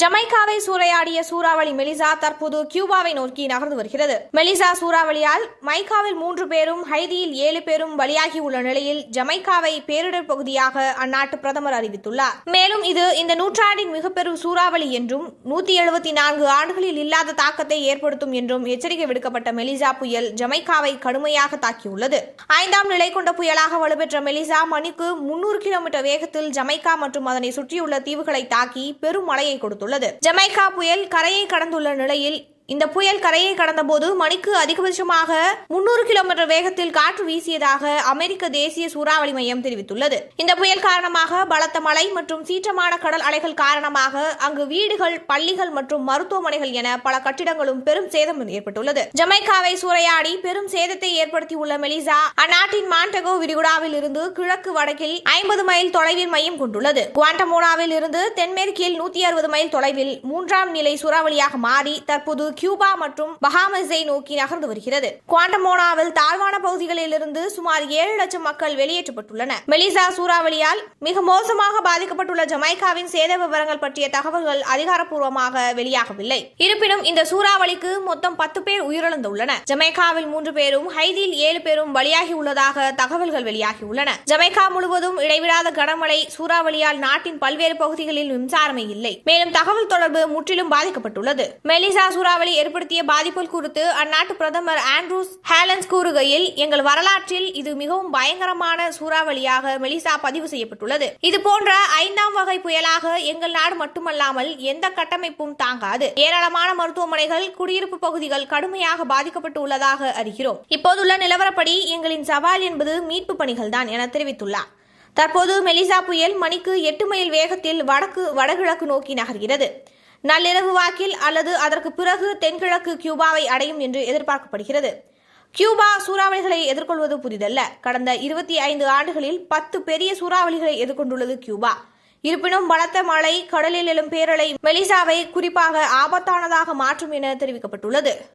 ஜமைக்காவை சூறையாடிய சூறாவளி மெலிசா தற்போது கியூபாவை நோக்கி நகர்ந்து வருகிறது. மெலிசா சூறாவளியால் மைக்காவில் மூன்று பேரும் ஹைதியில் ஏழு பேரும் பலியாகியுள்ள நிலையில் ஜமைக்காவை பேரிடர் பகுதியாக அந்நாட்டு பிரதமர் அறிவித்துள்ளார். மேலும் இது இந்த நூற்றாண்டின் மிகப்பெரும் சூறாவளி என்றும் நூத்தி எழுபத்தி நான்கு ஆண்டுகளில் இல்லாத தாக்கத்தை ஏற்படுத்தும் என்றும் எச்சரிக்கை விடுக்கப்பட்ட மெலிசா புயல் ஜமைக்காவை கடுமையாக தாக்கியுள்ளது. ஐந்தாம் நிலை கொண்ட புயலாக வலுப்பெற்ற மெலிசா மணிக்கு முன்னூறு கிலோமீட்டர் வேகத்தில் ஜமைக்கா மற்றும் அதனை சுற்றியுள்ள தீவுகளை தாக்கி பெரும் மழையை தெரிவித்துள்ளது ஜமைக்கா புயல் கரையை கடந்துள்ள நிலையில் இந்த புயல் கரையை கடந்தபோது மணிக்கு அதிகபட்சமாக முன்னூறு கிலோமீட்டர் வேகத்தில் காற்று வீசியதாக அமெரிக்க தேசிய சூறாவளி மையம் தெரிவித்துள்ளது. இந்த புயல் காரணமாக பலத்த மழை மற்றும் சீற்றமான கடல் அலைகள் காரணமாக அங்கு வீடுகள் பள்ளிகள் மற்றும் மருத்துவமனைகள் என பல கட்டிடங்களும் பெரும் சேதம் ஏற்பட்டுள்ளது. ஜமைக்காவை சூறையாடி பெரும் சேதத்தை ஏற்படுத்தியுள்ள மெலிசா அந்நாட்டின் மாண்டகோ விரிகுடாவில் இருந்து கிழக்கு வடக்கில் ஐம்பது மைல் தொலைவில் மையம் கொண்டுள்ளது. குவாண்டமோனாவில் இருந்து தென்மேற்கில் நூத்தி அறுபது மைல் தொலைவில் மூன்றாம் நிலை சூறாவளியாக மாறி தற்போது கியூபா மற்றும் பஹாமஸை நோக்கி நகர்ந்து வருகிறது. குவாண்டமோனாவில் தாழ்வான பகுதிகளிலிருந்து சுமார் ஏழு லட்சம் மக்கள் வெளியேற்றப்பட்டுள்ளனர் மெலிசா சூறாவளியால் மிக மோசமாக பாதிக்கப்பட்டுள்ள ஜமைக்காவின் சேத விவரங்கள் பற்றிய தகவல்கள் அதிகாரப்பூர்வமாக வெளியாகவில்லை. இருப்பினும் இந்த சூறாவளிக்கு மொத்தம் பத்து பேர் உயிரிழந்துள்ளனர். ஜமைக்காவில் மூன்று பேரும் ஹைதியில் ஏழு பேரும் பலியாகி உள்ளதாக தகவல்கள் வெளியாகியுள்ளன. ஜமைக்கா முழுவதும் இடைவிடாத கனமழை சூறாவளியால் நாட்டின் பல்வேறு பகுதிகளில் மின்சாரமே இல்லை. மேலும் தகவல் தொடர்பு முற்றிலும் பாதிக்கப்பட்டுள்ளது. மெலிசா சூறாவளி ஏற்படுத்திய பாதிப்புகள் குறித்து அந்நாட்டு பிரதமர் ஆண்ட்ரூஸ் ஹேலன்ஸ் கூறுகையில் எங்கள் வரலாற்றில் இது மிகவும் பயங்கரமான சூறாவளியாக மெலிசா பதிவு செய்யப்பட்டுள்ளது. இது போன்ற ஐந்தாம் வகை புயலாக எங்கள் நாடு மட்டுமல்லாமல் எந்த கட்டமைப்பும் தாங்காது. ஏராளமான மருத்துவமனைகள் குடியிருப்பு பகுதிகள் கடுமையாக பாதிக்கப்பட்டு உள்ளதாக அறிகிறோம். இப்போதுள்ள நிலவரப்படி எங்களின் சவால் என்பது மீட்பு பணிகள் தான் என தெரிவித்துள்ளார். தற்போது மெலிசா புயல் மணிக்கு எட்டு மைல் வேகத்தில் வடக்கு வடகிழக்கு நோக்கி நகர்கிறது. நள்ளிரவு வாக்கில் அல்லது அதற்கு பிறகு தென்கிழக்கு கியூபாவை அடையும் என்று எதிர்பார்க்கப்படுகிறது. கியூபா சூறாவளிகளை எதிர்கொள்வது புதிதல்ல. கடந்த இருபத்தி ஐந்து ஆண்டுகளில் பத்து பெரிய சூறாவளிகளை எதிர்கொண்டுள்ளது கியூபா. இருப்பினும் பலத்த மழை கடலில் எழும் பேரலை மெலிசாவை குறிப்பாக ஆபத்தானதாக மாற்றும் என தெரிவிக்கப்பட்டுள்ளது.